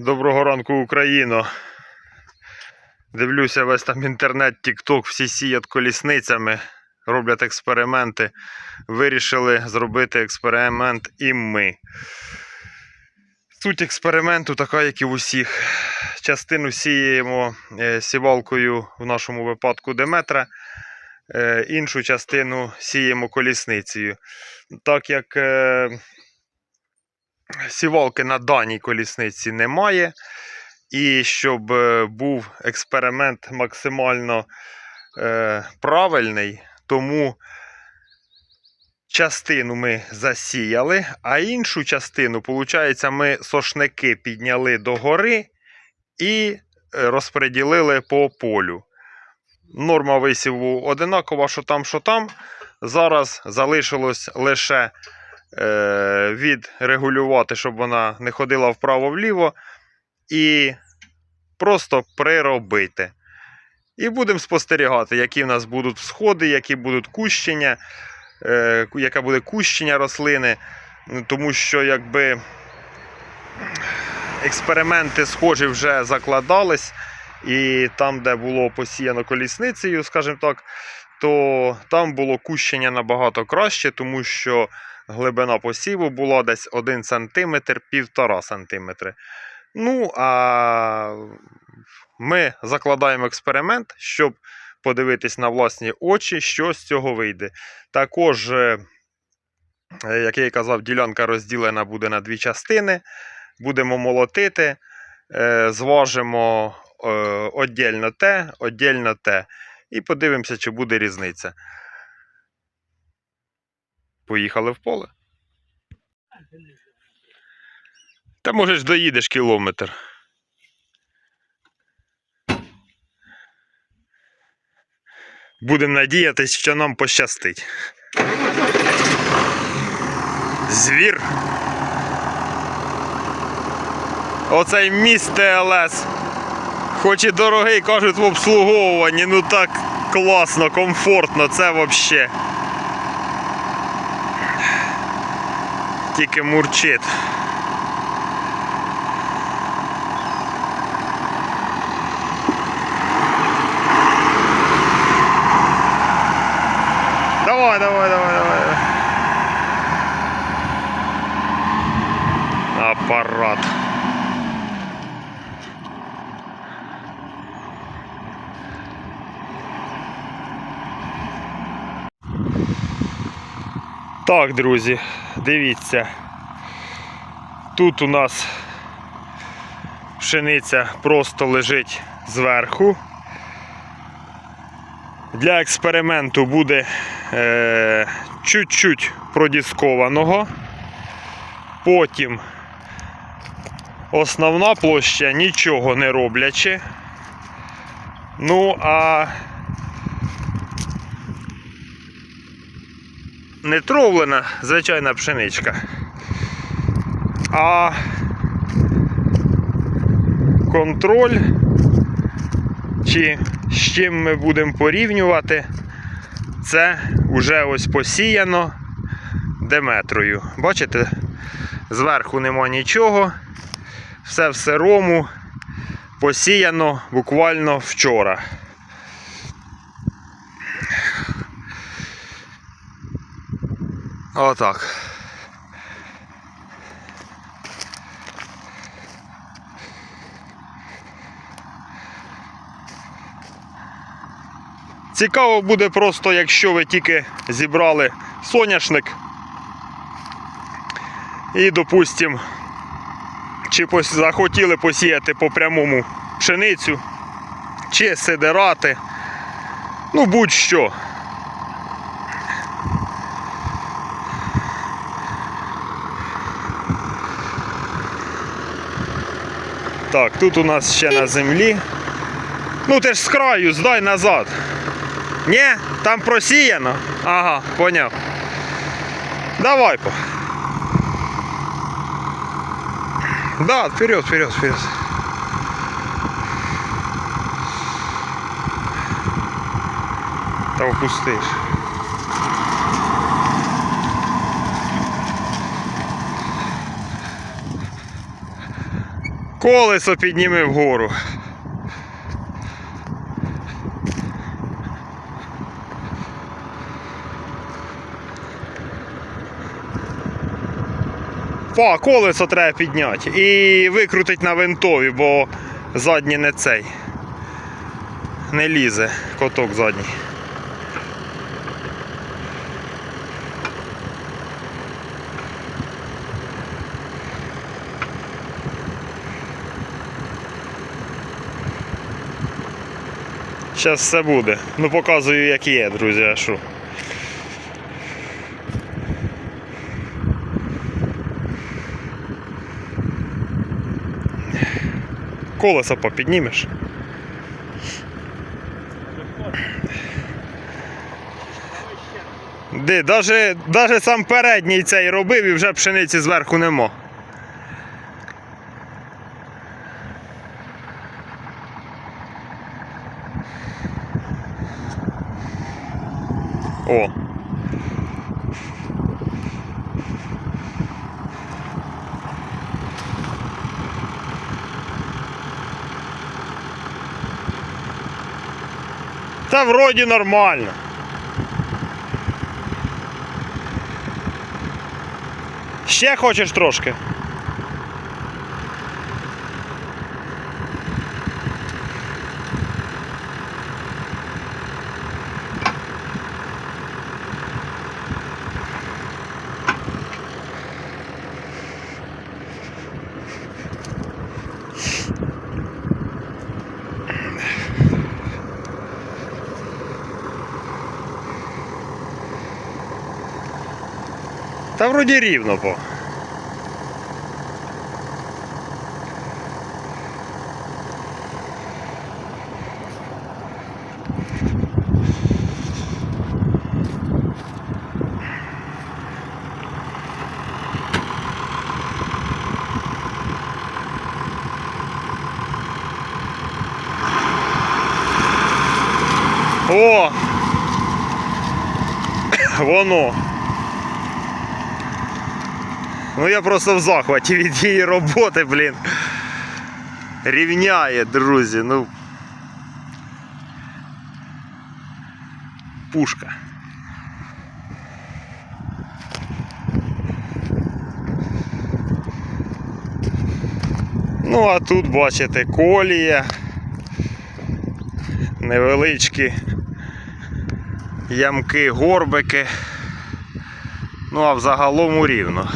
Доброго ранку, Україно. Дивлюся весь там інтернет, тік-ток, всі сіять колісницями, роблять експерименти. Вирішили зробити експеримент і ми. Суть експерименту така, як і в усіх. Частину сіємо е, сівалкою, в нашому випадку Деметра, е, іншу частину сіємо колісницею. Так як е, сівалки на даній колісниці немає. І щоб е, був експеримент максимально е, правильний, тому частину ми засіяли, а іншу частину, виходить, ми сошники підняли догори і розподілили по полю. Норма висіву одинакова, що там, що там. Зараз залишилось лише відрегулювати, щоб вона не ходила вправо-вліво, і просто приробити. І будемо спостерігати, які в нас будуть всходи, які будуть кущення, е, яке буде кущення рослини. Тому що якби експерименти схожі вже закладались, і там, де було посіяно колісницею, скажімо так, то там було кущення набагато краще, тому що глибина посіву була десь 1 см, 1,5 см. Ну, а ми закладаємо експеримент, щоб подивитись на власні очі, що з цього вийде. Також, е, е, як я і казав, ділянка розділена буде на дві частини. Будемо молотити, е, зважимо е, отдільно те, отдільно те. І подивимося, чи буде різниця. Поїхали в поле. Та може ж доїдеш кілометр. Будемо надіятись, що нам пощастить. Звір. Оцей міст ТЛС. Хоч і дорогий, кажуть, в обслуговуванні, ну так класно, комфортно, це взагалі. Тільки мурчить. Давай, давай, давай, давай. Аппарат. Так, друзі, дивіться. Тут у нас пшениця просто лежить зверху. Для експерименту буде е, чуть-чуть продіскованого. Потім основна площа нічого не роблячи. Ну, а не тровлена звичайна пшеничка. А контроль, чи з чим ми будемо порівнювати, це вже ось посіяно деметрою. Бачите, зверху нема нічого, все в сирому посіяно буквально вчора. Отак. Цікаво буде просто, якщо ви тільки зібрали соняшник і, допустим, чи захотіли посіяти по прямому пшеницю, чи сидирати, ну будь-що. Так, тут у нас ще на землі. Ну ти ж з краю, здай назад. Ні, там просіяно. Ага, поняв. Давай по. Да, вперед, вперед, вперед. Та опустиш. Колесо підніми вгору. Па, колесо треба підняти і викрутити на винтові, бо задній не цей. Не лізе коток задній. Зараз все буде. Ну показую як є, друзі, а що. Колесо попіднімеш. Даже, даже сам передній цей робив і вже пшениці зверху нема. О. Та вроді нормально. Ще хочеш трошки? Та вроді рівно по. О! Воно. Ну я просто в захваті від її роботи, блін. Рівняє, друзі, ну. Пушка. Ну, а тут бачите колія. Невеличкі ямки, горбики. Ну, а взагалом рівно.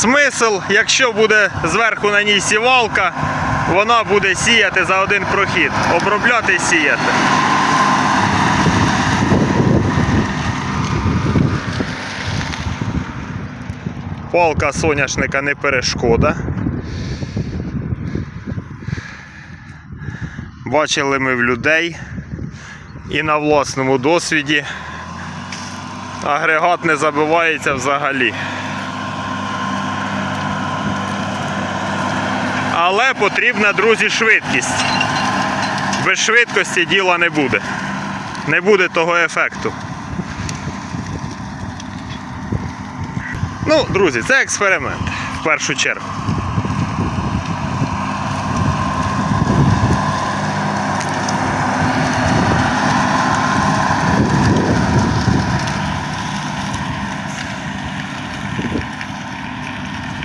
Смисл, якщо буде зверху на ній сівалка, вона буде сіяти за один прохід. Обробляти і сіяти. Палка соняшника не перешкода. Бачили ми в людей і на власному досвіді агрегат не забивається взагалі. Але потрібна, друзі, швидкість. Без швидкості діла не буде. Не буде того ефекту. Ну, друзі, це експеримент в першу чергу.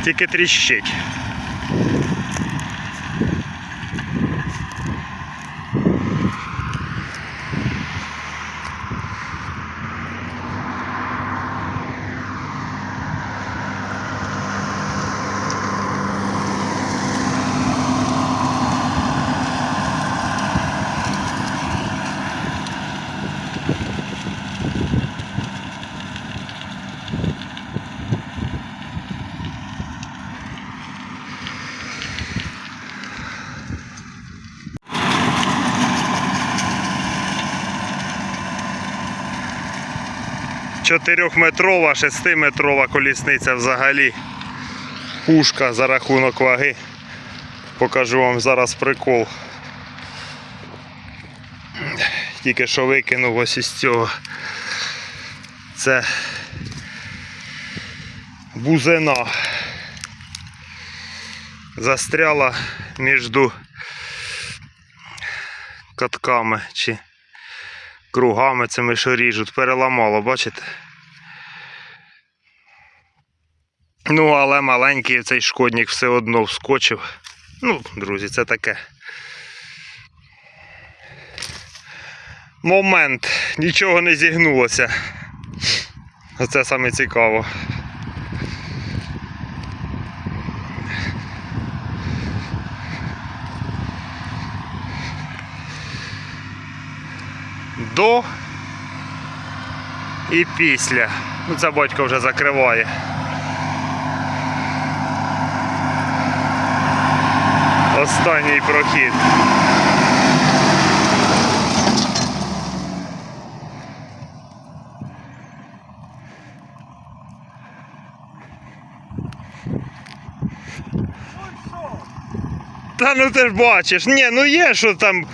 Тільки тріщить. Чотирьохметрова, шестиметрова колісниця взагалі. Пушка за рахунок ваги. Покажу вам зараз прикол. Тільки що викинув ось із цього. Це бузина. Застряла між катками чи кругами цими, що ріжуть, переламало, бачите? Ну, але маленький цей шкодник все одно вскочив. Ну, друзі, це таке. Момент. Нічого не зігнулося. Оце саме цікаво. До і після. Ну, це батько вже закриває. Останній прохід. Та ну ти ж бачиш, ні, ну є, що там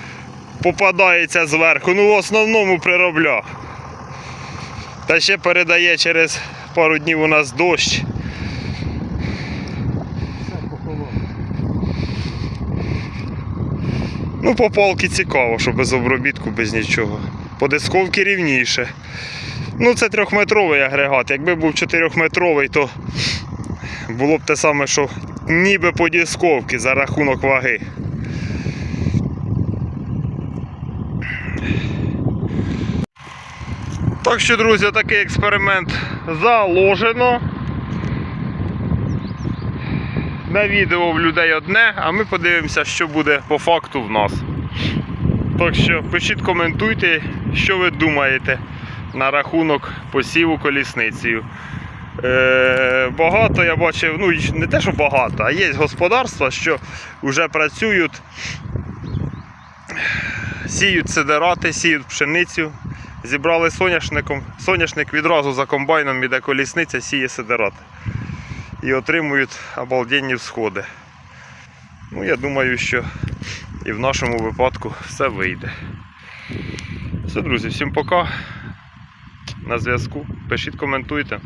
попадається зверху, ну в основному приробля. Та ще передає через пару днів у нас дощ. Ну, по палки цікаво, що без обробітку, без нічого. По дисковці рівніше. Ну, це трьохметровий агрегат. Якби був чотирьохметровий, то було б те саме, що ніби по дисковці за рахунок ваги. Так що, друзі, такий експеримент заложено. На відео в людей одне, а ми подивимося, що буде по факту в нас. Так що пишіть, коментуйте, що ви думаєте на рахунок посіву колісницею. Е, багато я бачив, ну не те, що багато, а є господарства, що вже працюють, сіють сидерати, сіють пшеницю. Зібрали соняшником. Соняшник відразу за комбайном іде колісниця, сіє сидерат. І отримують обалденні всходи. Ну, я думаю, що і в нашому випадку все вийде. Все, друзі, всім пока. На зв'язку. Пишіть, коментуйте.